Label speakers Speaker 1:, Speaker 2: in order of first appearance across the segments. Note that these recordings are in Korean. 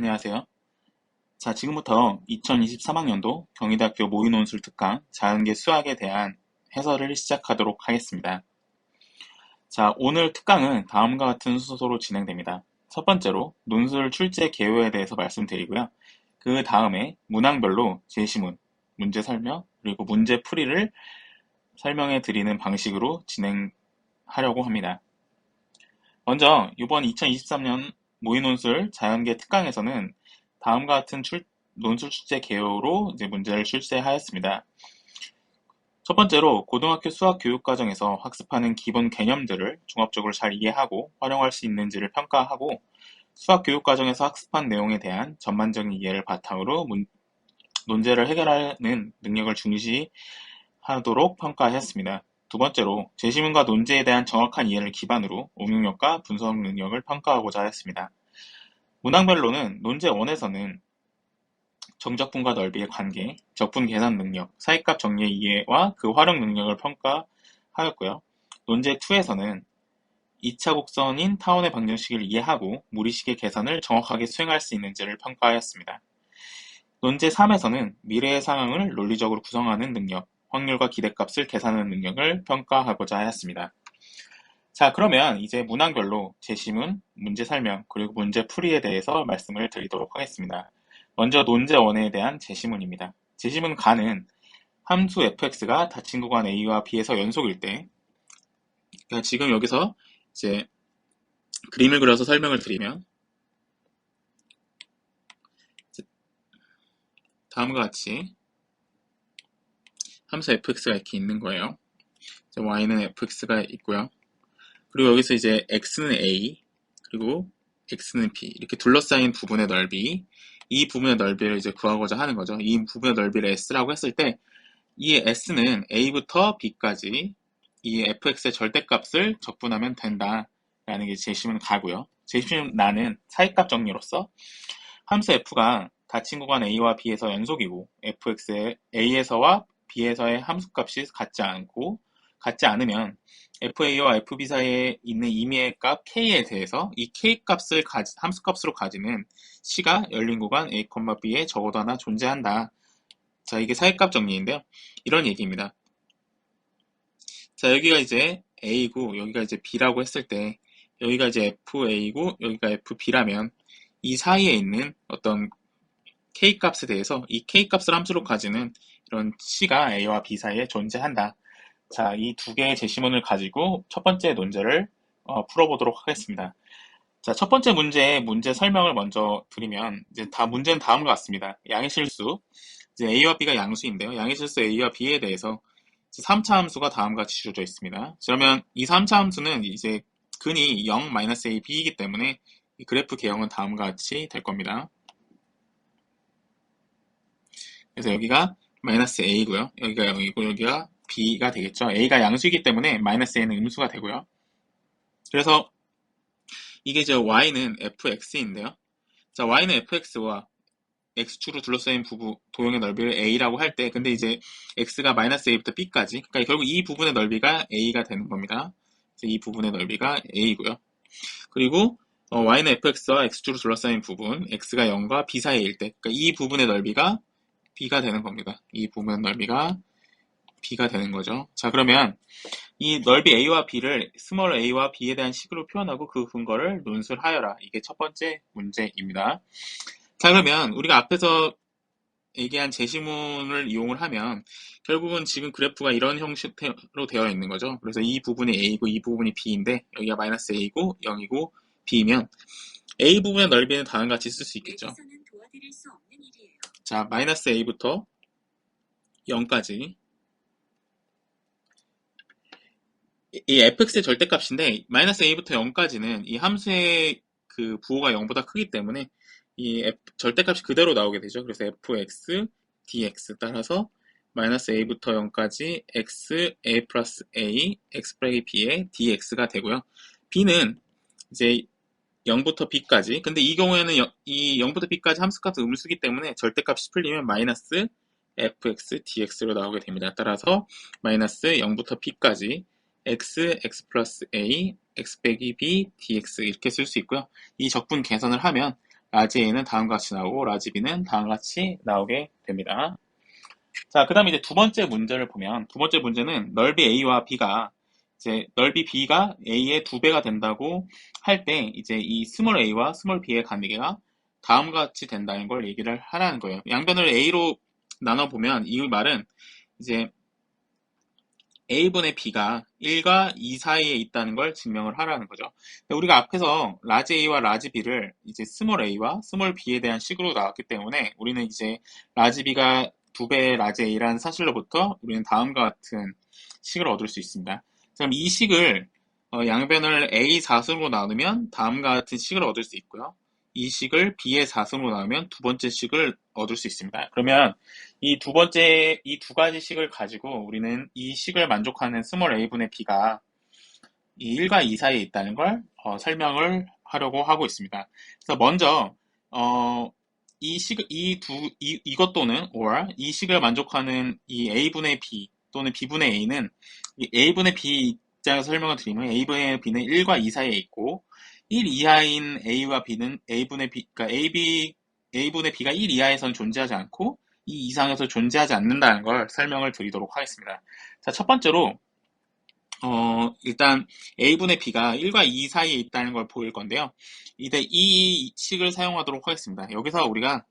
Speaker 1: 안녕하세요. 자, 지금부터 2023학년도 경희대학교 모의논술 특강 자연계 수학에 대한 해설을 시작하도록 하겠습니다. 자, 오늘 특강은 다음과 같은 순서로 진행됩니다. 첫 번째로 논술 출제 개요에 대해서 말씀드리고요. 그 다음에 문항별로 제시문, 문제 설명, 그리고 문제 풀이를 설명해 드리는 방식으로 진행하려고 합니다. 먼저 이번 2023년 모의논술 자연계 특강에서는 다음과 같은 출, 논술 출제 개요로 문제를 출제하였습니다. 첫 번째로 고등학교 수학 교육 과정에서 학습하는 기본 개념들을 종합적으로 잘 이해하고 활용할 수 있는지를 평가하고 수학 교육 과정에서 학습한 내용에 대한 전반적인 이해를 바탕으로 문, 논제를 해결하는 능력을 중시하도록 평가하였습니다. 두 번째로 제시문과 논제에 대한 정확한 이해를 기반으로 응용력과 분석 능력을 평가하고자 했습니다. 문항별로는 논제 1에서는 정적분과 넓이의 관계, 적분 계산 능력, 사이값 정리의 이해와 그 활용 능력을 평가하였고요. 논제 2에서는 2차 곡선인 타원의 방정식을 이해하고 무리식의 계산을 정확하게 수행할 수 있는지를 평가하였습니다. 논제 3에서는 미래의 상황을 논리적으로 구성하는 능력, 확률과 기대값을 계산하는 능력을 평가하고자 하였습니다. 자, 그러면 이제 문항별로 제시문, 문제 설명, 그리고 문제 풀이에 대해서 말씀을 드리도록 하겠습니다. 먼저 논제 1에 대한 제시문입니다. 제시문 가는 함수 fx가 닫힌 구간 a와 b에서 연속일 때 그러니까 지금 여기서 이제 그림을 그려서 설명을 드리면 다음과 같이 함수 fx가 이렇게 있는 거예요. y는 fx가 있고요. 그리고 여기서 이제 x는 a 그리고 x는 b 이렇게 둘러싸인 부분의 넓이 이 부분의 넓이를 이제 구하고자 하는 거죠. 이 부분의 넓이를 s라고 했을 때 이 s는 a부터 b까지 이 fx의 절대값을 적분하면 된다라는 게 제시문 가고요. 제시문 나는 사이값 정리로서 함수 f가 닫힌 구간 a와 b에서 연속이고 fx의 a에서와 b에서의 함수값이 같지 않고 같지 않으면 FA와 FB 사이에 있는 임의의 값 K에 대해서 이 K 값을 가지, 함수값으로 가지는 C가 열린 구간 A, B에 적어도 하나 존재한다. 자, 이게 사이값 정리인데요. 이런 얘기입니다. 자, 여기가 이제 A고 여기가 이제 B라고 했을 때 여기가 이제 FA고 여기가 FB라면 이 사이에 있는 어떤 K 값에 대해서 이 K 값을 함수로 가지는 이런 C가 A와 B 사이에 존재한다. 자, 이 두 개의 제시문을 가지고 첫 번째 논제를 어, 풀어보도록 하겠습니다. 자, 첫 번째 문제의 문제 설명을 먼저 드리면, 이제 다 문제는 다음과 같습니다. 양의 실수. 이제 A와 B가 양수인데요. 양의 실수 A와 B에 대해서 3차 함수가 다음과 같이 주어져 있습니다. 그러면 이 3차 함수는 이제 근이 0, A, B이기 때문에 그래프 개형은 다음과 같이 될 겁니다. 그래서 여기가 마이너스 A고요. 여기가 0이고 여기가 b가 되겠죠. a가 양수이기 때문에 마이너스 a는 음수가 되고요. 그래서 이게 이제 y는 fx인데요. 자, y는 fx와 x축으로 둘러싸인 부부 도형의 넓이를 a라고 할 때 근데 이제 x가 마이너스 a부터 b까지 그러니까 결국 이 부분의 넓이가 a가 되는 겁니다. 이 부분의 넓이가 a고요. 그리고 어, y는 fx와 x축으로 둘러싸인 부분 x가 0과 b 사이일 때 그러니까 이 부분의 넓이가 b가 되는 겁니다. 이 부분의 넓이가 b가 되는 거죠. 자 그러면 이 넓이 a와 b를 스몰 a와 b에 대한 식으로 표현하고 그 근거를 논술하여라. 이게 첫 번째 문제입니다. 자 그러면 우리가 앞에서 얘기한 제시문을 이용을 하면 결국은 지금 그래프가 이런 형식으로 되어 있는 거죠. 그래서 이 부분이 a고 이 부분이 b인데 여기가 마이너스 a고 0이고 b면 a 부분의 넓이는 다음과 같이 쓸 수 있겠죠. 자 마이너스 a부터 0까지 이 fx의 절대값인데 마이너스 a부터 0까지는 이 함수의 그 부호가 0보다 크기 때문에 이 f, 절대값이 그대로 나오게 되죠. 그래서 fx dx 따라서 마이너스 a부터 0까지 x a 플러스 a x 플러스 b의 dx가 되고요. b는 이제 0부터 b까지 근데 이 경우에는 이 0부터 b까지 함수값은 음수기 때문에 절대값이 풀리면 마이너스 fx dx로 나오게 됩니다. 따라서 마이너스 0부터 b까지 x, x 플러스 a, x 빼기 b, dx 이렇게 쓸 수 있고요. 이 적분 계산을 하면 라지 A는 다음과 같이 나오고 라지 B는 다음과 같이 나오게 됩니다. 자, 그 다음에 이제 두 번째 문제를 보면 두 번째 문제는 넓이 A와 B가 이제 넓이 B가 A의 두 배가 된다고 할 때 이제 이 스몰 A와 스몰 B의 관계가 다음과 같이 된다는 걸 얘기를 하라는 거예요. 양변을 A로 나눠 보면 이 말은 이제 A분의 B가 1과 2 사이에 있다는 걸 증명을 하라는 거죠. 우리가 앞에서 라지 A와 라지 B를 이제 스몰 A와 스몰 B에 대한 식으로 나왔기 때문에 우리는 이제 라지 B가 두 배의 라지 A라는 사실로부터 우리는 다음과 같은 식을 얻을 수 있습니다. 그럼 이 식을 어, 양변을 A 4승으로 나누면 다음과 같은 식을 얻을 수 있고요. 이 식을 B의 4승으로 나누면 두 번째 식을 얻을 수 있습니다. 그러면 이 두 번째, 이 두 가지 식을 가지고 우리는 이 식을 만족하는 스몰 a분의 b가 이 1과 2 사이에 있다는 걸 어, 설명을 하려고 하고 있습니다. 그래서 먼저 어, 이 식, 이 두, 이, 이것 또는 or 이 식을 만족하는 이 a분의 b 또는 b분의 a는 a분의 b 입장에서 설명을 드리면 a분의 b는 1과 2 사이에 있고 1 이하인 a와 b는 a분의 b, 그러니까 ab a분의 b가 1 이하에선 존재하지 않고 이 이상에서 존재하지 않는다는 걸 설명을 드리도록 하겠습니다. 자, 첫 번째로 어, 일단 a분의 b가 1과 2 사이에 있다는 걸 보일 건데요. 이제 이 식을 사용하도록 하겠습니다. 여기서 우리가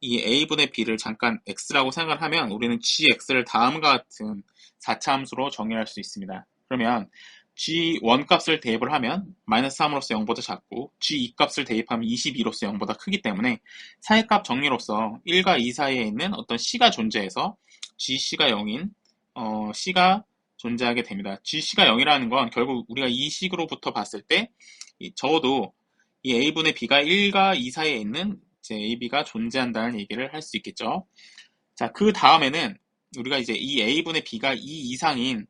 Speaker 1: 이 a분의 b를 잠깐 x라고 생각을 하면 우리는 gx를 다음과 같은 4차 함수로 정의할 수 있습니다. 그러면 G1 값을 대입을 하면 마이너스 3으로서 0보다 작고 G2 값을 대입하면 22로서 0보다 크기 때문에 사이값 정리로서 1과 2 사이에 있는 어떤 C가 존재해서 GC가 0인 어, C가 존재하게 됩니다. GC가 0이라는 건 결국 우리가 이 식으로부터 봤을 때 적어도 이 A분의 B가 1과 2 사이에 있는 이제 AB가 존재한다는 얘기를 할 수 있겠죠. 자, 그 다음에는 우리가 이제 이 A분의 B가 2 이상인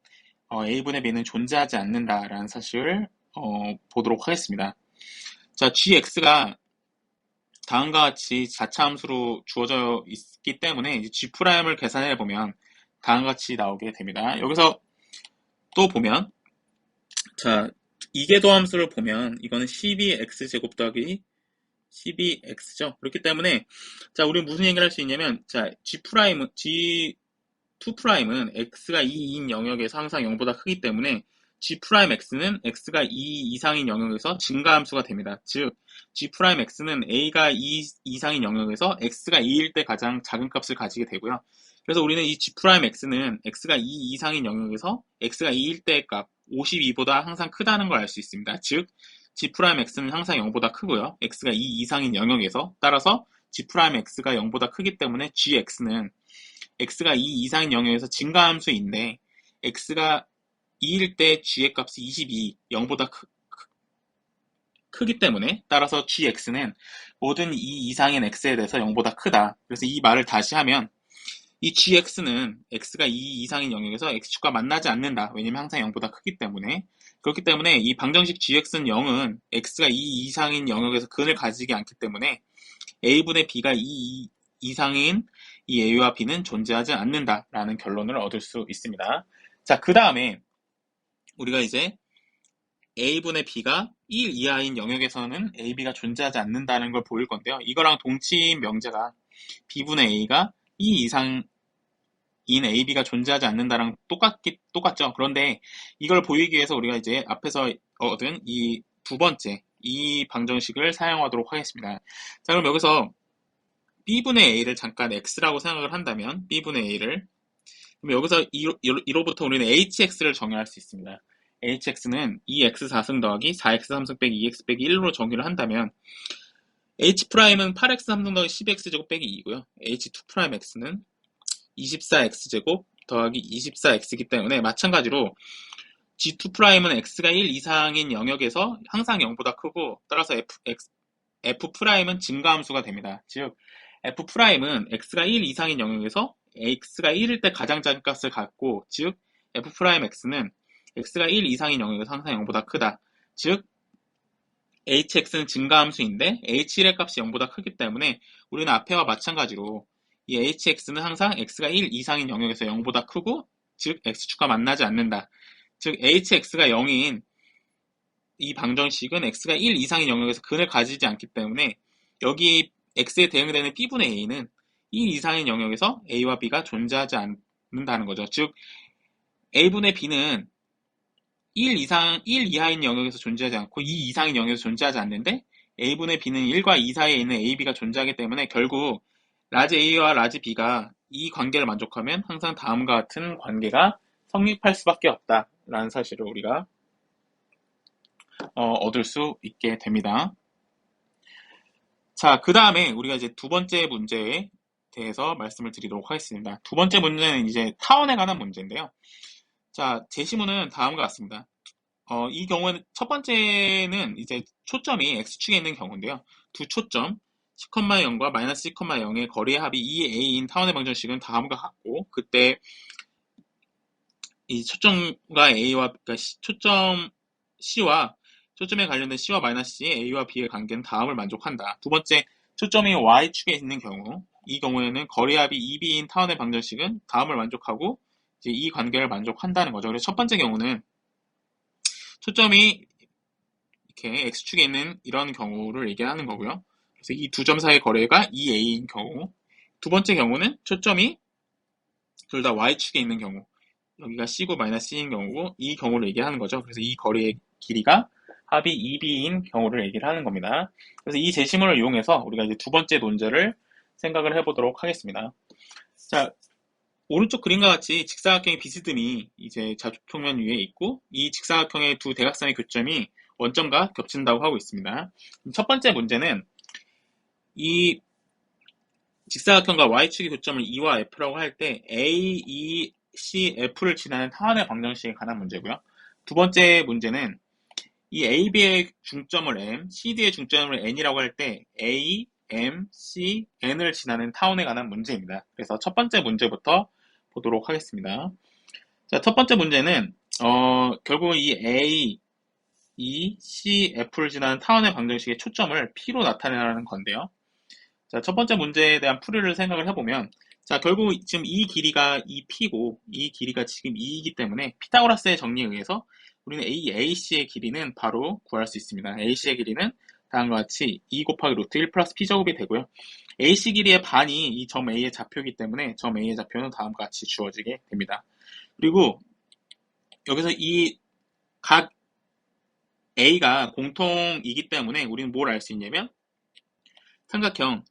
Speaker 1: 어, A분의 B는 존재하지 않는다라는 사실을 어, 보도록 하겠습니다. 자, gx가 다음과 같이 자차 함수로 주어져 있기 때문에 g'을 계산해 보면 다음과 같이 나오게 됩니다. 여기서 또 보면 자 이계도 함수를 보면 이거는 12x제곱 더하기 12x죠. 그렇기 때문에 자 우리 무슨 얘기를 할 수 있냐면 자 g' g 2'은 x가 2인 영역에서 항상 0보다 크기 때문에 g'x는 x가 2 이상인 영역에서 증가함수가 됩니다. 즉 g'x는 a가 2 이상인 영역에서 x가 2일 때 가장 작은 값을 가지게 되고요. 그래서 우리는 이 g'x는 x가 2 이상인 영역에서 x가 2일 때의 값 52보다 항상 크다는 걸 알 수 있습니다. 즉 g'x는 항상 0보다 크고요. x가 2 이상인 영역에서 따라서 g'x가 0보다 크기 때문에 gx는 x가 2 이상인 영역에서 증가함수인데 x가 2일 때 g의 값이 22, 0보다 크, 크, 기 때문에 따라서 gx는 모든 2 이상인 x에 대해서 0보다 크다. 그래서 이 말을 다시 하면 이 gx는 x가 2 이상인 영역에서 x축과 만나지 않는다. 왜냐면 항상 0보다 크기 때문에 그렇기 때문에 이 방정식 gx는 0은 x가 2 이상인 영역에서 근을 가지지 않기 때문에 a분의 b가 2 이상인 이 A와 B는 존재하지 않는다라는 결론을 얻을 수 있습니다. 자, 그 다음에 우리가 이제 A분의 B가 1 이하인 영역에서는 AB가 존재하지 않는다는 걸 보일 건데요. 이거랑 동치인 명제가 B분의 A가 2 이상 인 AB가 존재하지 않는다랑 똑같기, 똑같죠. 그런데 이걸 보이기 위해서 우리가 이제 앞에서 얻은 이 두 번째, 이 방정식을 사용하도록 하겠습니다. 자, 그럼 여기서 b분의 a를 잠깐 x라고 생각을 한다면 b분의 a를 그럼 여기서 2로, 부터 우리는 hx를 정의할 수 있습니다. hx는 2x 4승 더하기 4x 3승 빼기 2x 빼기 1로 정의를 한다면 h'은 8x 3승 더하기 12x제곱 빼기 2고요. h2'x는 24x제곱 더하기 24x이기 때문에 마찬가지로 g2'은 x가 1 이상인 영역에서 항상 0보다 크고 따라서 f, x, f'은 증가함수가 됩니다. 즉 f'은 x가 1 이상인 영역에서 x가 1일 때 가장 작은 값을 갖고 즉 f'x는 x가 1 이상인 영역에서 항상 0보다 크다. 즉 hx는 증가함수인데 h1의 값이 0보다 크기 때문에 우리는 앞에와 마찬가지로 이 hx는 항상 x가 1 이상인 영역에서 0보다 크고 즉 x축과 만나지 않는다. 즉 hx가 0인 이 방정식은 x가 1 이상인 영역에서 근을 가지지 않기 때문에 여기 x에 대응되는 b분의 a는 1 이상인 영역에서 a와 b가 존재하지 않는다는 거죠. 즉 a분의 b는 1 이상 1 이하인 영역에서 존재하지 않고 2 이상인 영역에서 존재하지 않는데 a분의 b는 1과 2 사이에 있는 a, b가 존재하기 때문에 결국 라지 a와 라지 b가 이 관계를 만족하면 항상 다음과 같은 관계가 성립할 수밖에 없다라는 사실을 우리가 어, 얻을 수 있게 됩니다. 자, 그 다음에 우리가 이제 두 번째 문제에 대해서 말씀을 드리도록 하겠습니다. 두 번째 문제는 이제 타원에 관한 문제인데요. 자, 제시문은 다음과 같습니다. 어, 이 경우에는 첫 번째는 이제 초점이 x축에 있는 경우인데요. 두 초점 10,0과 마이너스 10,0의 거리의 합이 2a인 타원의 방정식은 다음과 같고 그때 이 초점과 a와 그러니까 초점 c와 초점에 관련된 C와 마이너스 C, A와 B의 관계는 다음을 만족한다. 두 번째, 초점이 Y축에 있는 경우, 이 경우에는 거리합이 2B인 타원의 방정식은 다음을 만족하고 이제 이 관계를 만족한다는 거죠. 그래서 첫 번째 경우는 초점이 이렇게 X축에 있는 이런 경우를 얘기하는 거고요. 그래서 이 두 점 사이의 거리가 2A인 경우. 두 번째 경우는 초점이 둘 다 Y축에 있는 경우. 여기가 C고 마이너스 C인 경우고 이 경우를 얘기하는 거죠. 그래서 이 거리의 길이가 합이 2B인 경우를 얘기를 하는 겁니다. 그래서 이 제시문을 이용해서 우리가 이제 두 번째 논제를 생각을 해보도록 하겠습니다. 자, 오른쪽 그림과 같이 직사각형의 비스듬히 이제 좌표평면 위에 있고 이 직사각형의 두 대각선의 교점이 원점과 겹친다고 하고 있습니다. 첫 번째 문제는 이 직사각형과 y축의 교점을 E와 F라고 할 때 A, E, C, F를 지나는 타원의 방정식에 관한 문제고요. 두 번째 문제는 이 AB의 중점을 M, CD의 중점을 N이라고 할 때 A, M, C, N을 지나는 타운에 관한 문제입니다. 그래서 첫 번째 문제부터 보도록 하겠습니다. 자, 첫 번째 문제는 어, 결국 이 A, E, C, F를 지나는 타운의 방정식의 초점을 P로 나타내라는 건데요. 자, 첫 번째 문제에 대한 풀이를 생각을 해보면 자, 결국 지금 이 길이가 이 P고 이 길이가 지금 2이기 때문에 피타고라스의 정리에 의해서 우리는 A, AC의 길이는 바로 구할 수 있습니다. AC의 길이는 다음과 같이 2 곱하기 루트 1 플러스 P제곱이 되고요. AC 길이의 반이 이 점 A의 좌표이기 때문에 점 A의 좌표는 다음과 같이 주어지게 됩니다. 그리고 여기서 이 각 A가 공통이기 때문에 우리는 뭘 알 수 있냐면 삼각형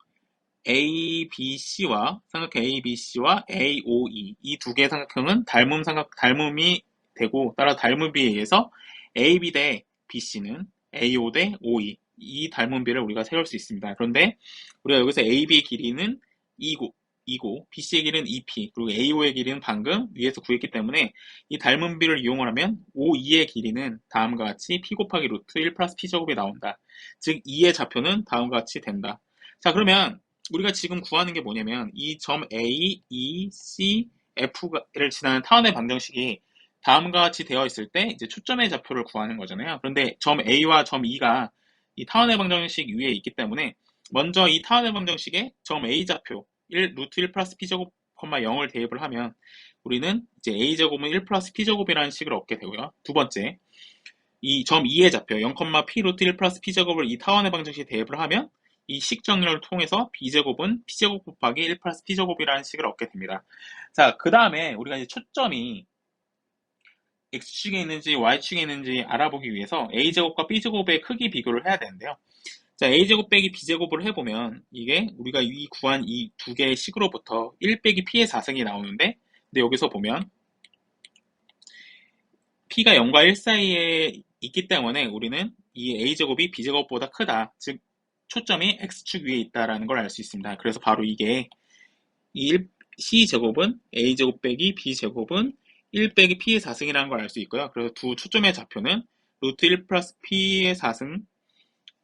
Speaker 1: ABC와 삼각형 ABC와 AOE 이 두 개의 삼각형은 닮음 삼각 닮음이 되고 따라 닮음비에 의해서 AB 대 BC는 AO 대 OE 이 닮음비를 우리가 세울 수 있습니다. 그런데 우리가 여기서 AB의 길이는 2고, 2고 BC의 길이는 2P 그리고 AO의 길이는 방금 위에서 구했기 때문에 이 닮음비를 이용을 하면 OE의 길이는 다음과 같이 P 곱하기 루트 1 플러스 P제곱이 나온다. 즉 2의 좌표는 다음과 같이 된다. 자 그러면 우리가 지금 구하는 게 뭐냐면 이 점 A, E, C, F를 지나는 타원의 방정식이 다음과 같이 되어 있을 때 이제 초점의 좌표를 구하는 거잖아요. 그런데 점 A와 점 E가 이 타원의 방정식 위에 있기 때문에 먼저 이 타원의 방정식에 점 A 좌표 1 루트 1 플러스 P제곱, 0을 대입을 하면 우리는 이제 A제곱은 1 플러스 P제곱이라는 식을 얻게 되고요. 두 번째, 이 점 2의 좌표 0, P 루트 1 플러스 P제곱을 이 타원의 방정식에 대입을 하면 이 식 정렬을 통해서 B제곱은 P제곱 곱하기 1 플러스 P제곱이라는 식을 얻게 됩니다. 자, 그 다음에 우리가 이제 초점이 X축에 있는지 Y축에 있는지 알아보기 위해서 A제곱과 B제곱의 크기 비교를 해야 되는데요. 자, A제곱 빼기 B제곱을 해보면 이게 우리가 이 구한 이 두 개의 식으로부터 1 빼기 P의 4승이 나오는데 근데 여기서 보면 P가 0과 1 사이에 있기 때문에 우리는 이 A제곱이 B제곱보다 크다. 즉 초점이 X축 위에 있다는 걸 알 수 있습니다. 그래서 바로 이게 이 C제곱은 A제곱 빼기 B제곱은 1 빼기 P의 4승이라는 걸 알 수 있고요. 그래서 두 초점의 좌표는 루트 1 플러스 P의 4승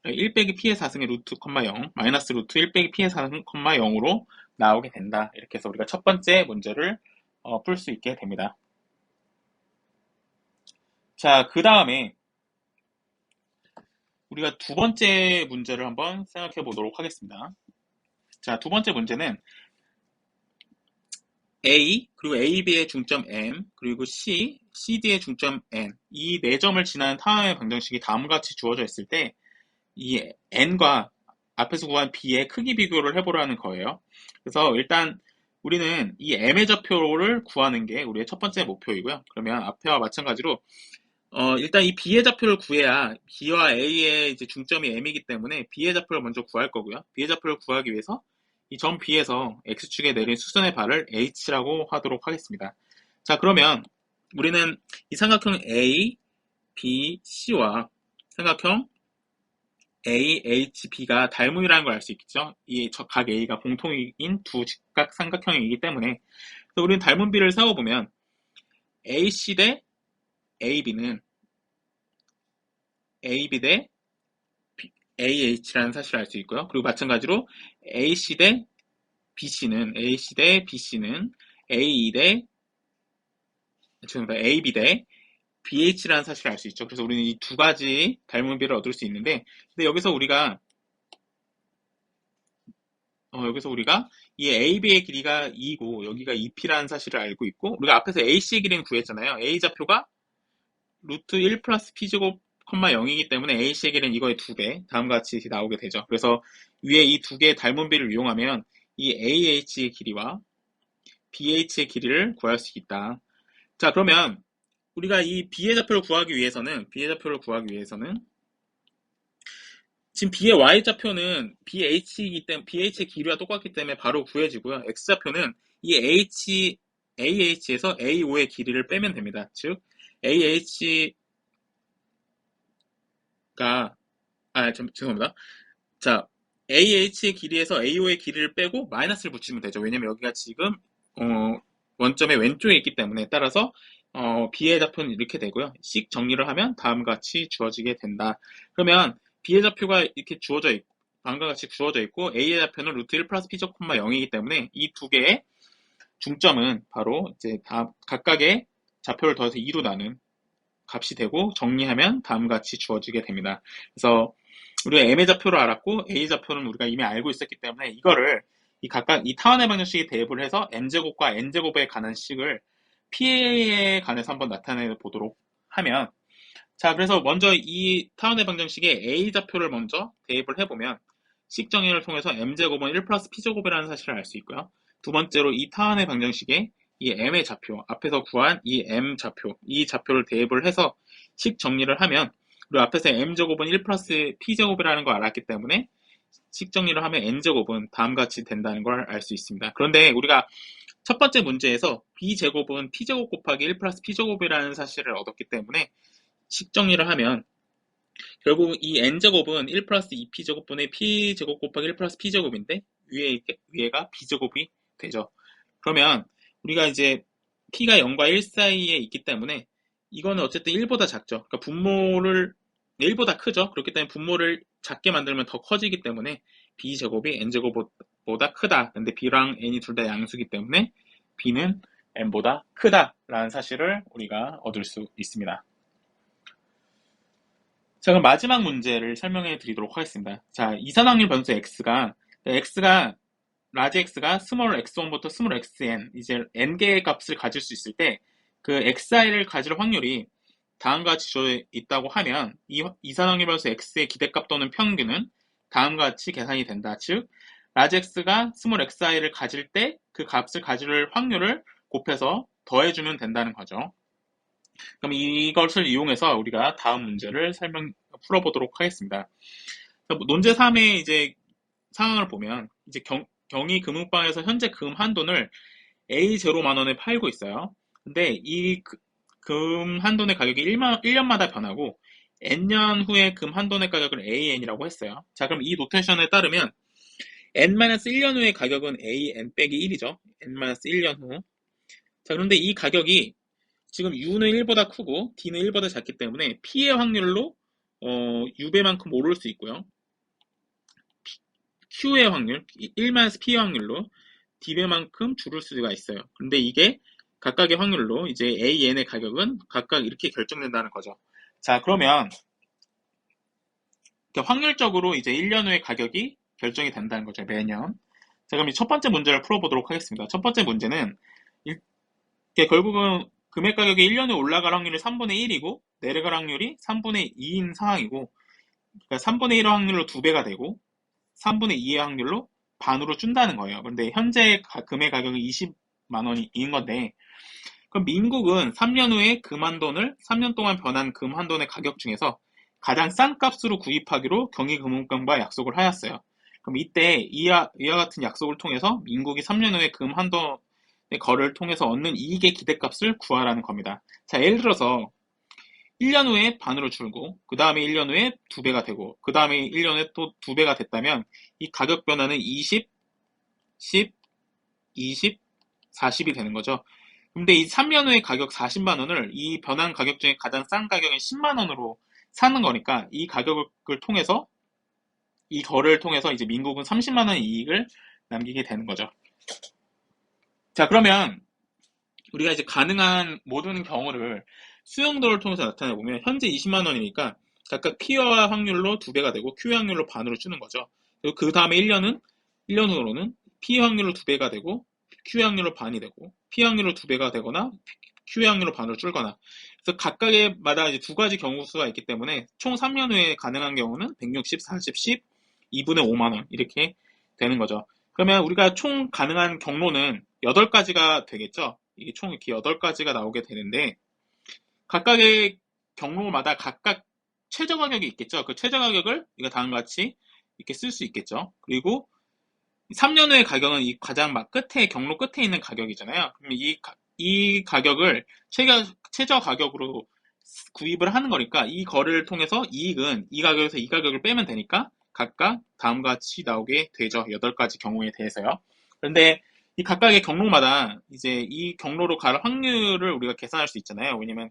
Speaker 1: 1 빼기 P의 4승의 루트, 0 마이너스 루트 1 빼기 P의 4승, 0으로 나오게 된다. 이렇게 해서 우리가 첫 번째 문제를 어, 풀 수 있게 됩니다. 자, 그 다음에 우리가 두 번째 문제를 한번 생각해 보도록 하겠습니다. 자, 두 번째 문제는 A, 그리고 AB의 중점 M, 그리고 C, CD의 중점 N. 이 네 점을 지나는 타원의 방정식이 다음과 같이 주어져 있을 때, 이 N과 앞에서 구한 B의 크기 비교를 해보라는 거예요. 그래서 일단 우리는 이 M의 좌표를 구하는 게 우리의 첫 번째 목표이고요. 그러면 앞에와 마찬가지로 어, 일단 이 B의 좌표를 구해야 B와 A의 이제 중점이 M이기 때문에 B의 좌표를 먼저 구할 거고요. B의 좌표를 구하기 위해서 이 점 B에서 X축에 내린 수선의 발을 H라고 하도록 하겠습니다. 자, 그러면 우리는 이 삼각형 A, B, C와 삼각형 A, H, B가 닮음이라는 걸 알 수 있겠죠? 이 각 A가 공통인 두 직각 삼각형이기 때문에 우리는 닮은 B를 세워보면 AC 대 AB는 AB 대 AH라는 사실을 알 수 있고요. 그리고 마찬가지로 AC 대 BC는 AC 대 BC는 AE 대 죄송합니다. AB 대 BH라는 사실을 알 수 있죠. 그래서 우리는 이 두 가지 닮은 비를 얻을 수 있는데 근데 여기서 우리가 어, 여기서 우리가 이 AB의 길이가 2고 여기가 2P라는 사실을 알고 있고 우리가 앞에서 AC의 길이는 구했잖아요. A 좌표가 루트 1 플러스 P제곱 0이기 때문에 길이는 이거의 두 배, 다음과 같이 나오게 되죠. 그래서 위에 이 두 개의 닮은 비를 이용하면 이 AH의 길이와 BH의 길이를 구할 수 있다. 자, 그러면 우리가 이 B의 좌표를 구하기 위해서는 B의 좌표를 구하기 위해서는 지금 B의 Y좌표는 BH이기 때문에 BH의 길이와 똑같기 때문에 바로 구해지고요. X좌표는 이 H, AH에서 AO의 길이를 빼면 됩니다. 즉 AH 가아 좀, 죄송합니다. 자 AH의 길이에서 AO의 길이를 빼고 마이너스를 붙이면 되죠. 왜냐면 여기가 지금 어, 원점의 왼쪽에 있기 때문에 따라서 어, B의 좌표는 이렇게 되고요. 씩 정리를 하면 다음과 같이 주어지게 된다. 그러면 B의 좌표가 이렇게 주어져 있고 다음과 같이 주어져 있고 A의 좌표는 루트 1 플러스 P적 콤마 0이기 때문에 이 두 개의 중점은 바로 이제 다 각각의 좌표를 더해서 2로 나눈 값이 되고 정리하면 다음과 같이 주어지게 됩니다. 그래서 우리가 M의 좌표를 알았고 A 좌표는 우리가 이미 알고 있었기 때문에 이거를 이 각각 이 타원의 방정식에 대입을 해서 m제곱과 n제곱에 관한 식을 P에 관해서 한번 나타내 보도록 하면 자 그래서 먼저 이 타원의 방정식에 A 좌표를 먼저 대입을 해보면 식 정의를 통해서 m제곱은 1 플러스 p제곱이라는 사실을 알 수 있고요. 두 번째로 이 타원의 방정식에 이 m의 좌표, 앞에서 구한 이 m 좌표, 이 좌표를 대입을 해서 식 정리를 하면 그리고 앞에서 m제곱은 1 플러스 p제곱이라는 걸 알았기 때문에 식 정리를 하면 n제곱은 다음과 같이 된다는 걸 알 수 있습니다. 그런데 우리가 첫 번째 문제에서 b제곱은 p제곱 곱하기 1 플러스 p제곱이라는 사실을 얻었기 때문에 식 정리를 하면 결국 이 n제곱은 1 플러스 2p제곱분의 p제곱 곱하기 1 플러스 p제곱인데 위에, 위에가 b제곱이 되죠. 그러면 우리가 이제 p가 0과 1 사이에 있기 때문에 이거는 어쨌든 1보다 작죠. 그러니까 분모를 1보다 크죠. 그렇기 때문에 분모를 작게 만들면 더 커지기 때문에 b제곱이 n제곱보다 크다. 근데 b랑 n이 둘 다 양수기 때문에 b는 n보다 크다라는 사실을 우리가 얻을 수 있습니다. 자, 그럼 마지막 문제를 설명해 드리도록 하겠습니다. 자, 이산확률 변수 x가 x가 라지 x가 스몰 x1부터 스몰 xn 이제 n개의 값을 가질 수 있을 때 그 xi를 가질 확률이 다음과 같이 주어 있다고 하면 이 이산항의 변수 x의 기대값 또는 평균은 다음과 같이 계산이 된다. 즉 라지 x가 스몰 xi를 가질 때 그 값을 가질 확률을 곱해서 더해주면 된다는 거죠. 그럼 이것을 이용해서 우리가 다음 문제를 설명 풀어보도록 하겠습니다. 논제 3의 이제 상황을 보면 이제 경, 경희 금융방에서 현재 금 한 돈을 A0 만 원에 팔고 있어요. 근데 이 그, 금 한 돈의 가격이 1만, 1년마다 변하고 N년 후에 금 한 돈의 가격을 AN이라고 했어요. 자, 그럼 이 노테이션에 따르면 N-1년 후의 가격은 AN 빼기 1이죠. N-1년 후. 자, 그런데 이 가격이 지금 U는 1보다 크고 D는 1보다 작기 때문에 P의 확률로 어, U배만큼 오를 수 있고요. Q의 확률, 1-P의 확률로 D배만큼 줄을 수가 있어요. 근데 이게 각각의 확률로 이제 A, N의 가격은 각각 이렇게 결정된다는 거죠. 자, 그러면 확률적으로 이제 1년 후의 가격이 결정이 된다는 거죠, 매년. 자, 그럼 첫 번째 문제를 풀어보도록 하겠습니다. 첫 번째 문제는 결국은 금액 가격이 1년 후에 올라갈 확률이 3분의 1이고 내려갈 확률이 3분의 2인 상황이고 그러니까 3분의 1의 확률로 2배가 되고 3분의 2의 확률로 반으로 준다는 거예요. 그런데 현재 금의 가격은 20만 원인 건데 그럼 민국은 3년 후에 금 한 돈을 3년 동안 변한 금 한 돈의 가격 중에서 가장 싼 값으로 구입하기로 경희금융권과 약속을 하였어요. 그럼 이때 이와, 이와 같은 약속을 통해서 민국이 3년 후에 금 한 돈의 거래를 통해서 얻는 이익의 기대값을 구하라는 겁니다. 자, 예를 들어서 1년 후에 반으로 줄고 그 다음에 1년 후에 두 배가 되고 그 다음에 1년 후에 또 두 배가 됐다면 이 가격 변화는 20, 10, 20, 40이 되는 거죠. 근데 이 3년 후에 가격 40만 원을 이 변한 가격 중에 가장 싼 가격인 10만 원으로 사는 거니까 이 가격을 통해서 이 거래를 통해서 이제 민국은 30만 원의 이익을 남기게 되는 거죠. 자, 그러면 우리가 이제 가능한 모든 경우를 수용도를 통해서 나타내 보면 현재 20만 원이니까 각각 P와 확률로 2배가 되고 Q 확률로 반으로 주는 거죠. 그리고 그 다음에 1년은 1년 후로는 P 확률로 2배가 되고 Q 확률로 반이 되고 P 확률로 2배가 되거나 Q 확률로 반으로 줄거나 그래서 각각의 마다 이제 두 가지 경우 수가 있기 때문에 총 3년 후에 가능한 경우는 160, 40, 10, 2분의 5만 원 이렇게 되는 거죠. 그러면 우리가 총 가능한 경로는 8가지가 되겠죠. 이게 총 이렇게 8가지가 나오게 되는데 각각의 경로마다 각각 최저 가격이 있겠죠. 그 최저 가격을 우리가 다음과 같이 이렇게 쓸 수 있겠죠. 그리고 3년 후의 가격은 이 가장 막 끝에 경로 끝에 있는 가격이잖아요. 그럼 이, 이 가격을 최저, 최저 가격으로 구입을 하는 거니까 이 거래를 통해서 이익은 이 가격에서 이 가격을 빼면 되니까 각각 다음과 같이 나오게 되죠. 8가지 경우에 대해서요. 그런데 이 각각의 경로마다 이제 이 경로로 갈 확률을 우리가 계산할 수 있잖아요. 왜냐면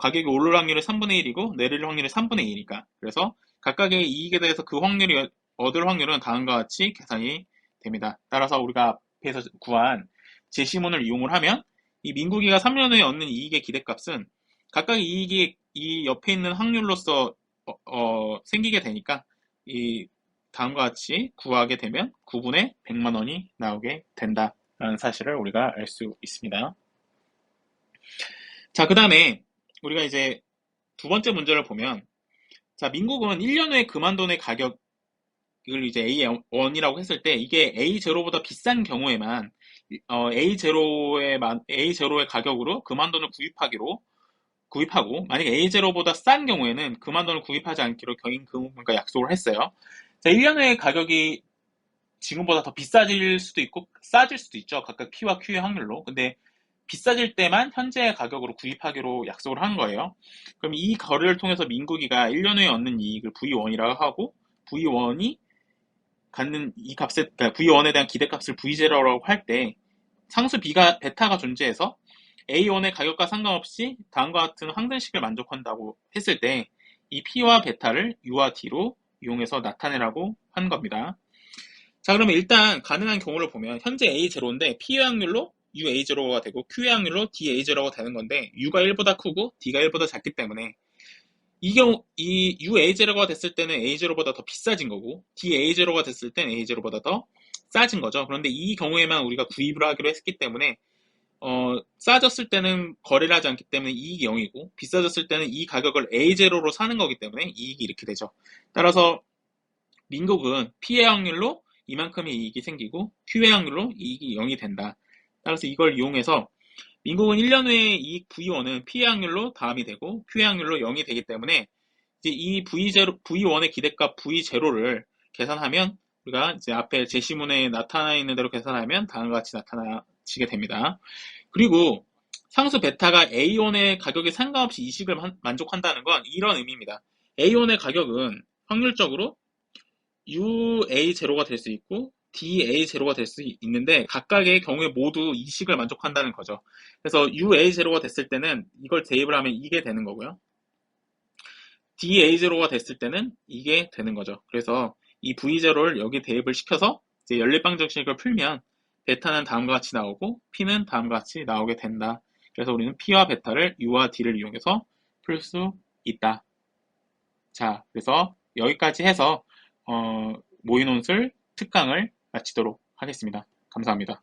Speaker 1: 가격이 오를 확률이 3분의 1이고 내릴 확률이 3분의 2니까. 그래서 각각의 이익에 대해서 그 확률이 얻을 확률은 다음과 같이 계산이 됩니다. 따라서 우리가 앞에서 구한 제시문을 이용을 하면 이 민국이가 3년 후에 얻는 이익의 기대값은 각각의 이익이 이 옆에 있는 확률로서 어, 어, 생기게 되니까 이 다음과 같이 구하게 되면 9분의 100만 원이 나오게 된다라는 사실을 우리가 알 수 있습니다. 자, 그 다음에 우리가 이제 두 번째 문제를 보면 자 민국은 1년 후에 그만돈의 가격을 이제 A1이라고 했을 때 이게 A0보다 비싼 경우에만 어, A0의 A0의 가격으로 그만돈을 구입하기로 구입하고 만약에 A0보다 싼 경우에는 그만돈을 구입하지 않기로 경인 금융과 약속을 했어요. 자, 1년 후에 가격이 지금보다 더 비싸질 수도 있고 싸질 수도 있죠. 각각 P와 Q의 확률로. 근데 비싸질 때만 현재 가격으로 구입하기로 약속을 한 거예요. 그럼 이 거래를 통해서 민국이가 1년 후에 얻는 이익을 V1이라고 하고 V1이 갖는 이 값에 그러니까 V1에 대한 기대값을 V0라고 할 때 상수 B가 베타가 존재해서 A1의 가격과 상관없이 다음과 같은 항등식을 만족한다고 했을 때 이 P와 베타를 U와 D로 이용해서 나타내라고 한 겁니다. 자 그러면 일단 가능한 경우를 보면 현재 A0인데 P의 확률로 UA0가 되고 Q의 확률로 DA0가 되는 건데 U가 1보다 크고 D가 1보다 작기 때문에 이 경우 이 UA0가 됐을 때는 A0보다 더 비싸진 거고 DA0가 됐을 때는 A0보다 더 싸진 거죠. 그런데 이 경우에만 우리가 구입을 하기로 했기 때문에 어, 싸졌을 때는 거래를 하지 않기 때문에 이익이 0이고 비싸졌을 때는 이 가격을 A0로 사는 거기 때문에 이익이 이렇게 되죠. 따라서 민국은 P의 확률로 이만큼의 이익이 생기고 Q의 확률로 이익이 0이 된다. 따라서 이걸 이용해서 민국은 1년 후에 이 V1은 P의 확률로 다음이 되고 Q의 확률로 0이 되기 때문에 이제 이 V0, V1의 기대값 V0를 계산하면 우리가 이제 앞에 제시문에 나타나 있는 대로 계산하면 다음과 같이 나타나지게 됩니다. 그리고 상수 베타가 A1의 가격에 상관없이 이식을 만족한다는 건 이런 의미입니다. A1의 가격은 확률적으로 UA0가 될 수 있고 DA0가 될 수 있는데 각각의 경우에 모두 이식을 만족한다는 거죠. 그래서 UA0가 됐을 때는 이걸 대입을 하면 이게 되는 거고요. DA0가 됐을 때는 이게 되는 거죠. 그래서 이 V0를 여기 대입을 시켜서 이제 연립방 정식을 풀면 베타는 다음과 같이 나오고 P는 다음과 같이 나오게 된다. 그래서 우리는 P와 베타를 U와 D를 이용해서 풀 수 있다. 자, 그래서 여기까지 해서 어, 모의논술 특강을 마치도록 하겠습니다. 감사합니다.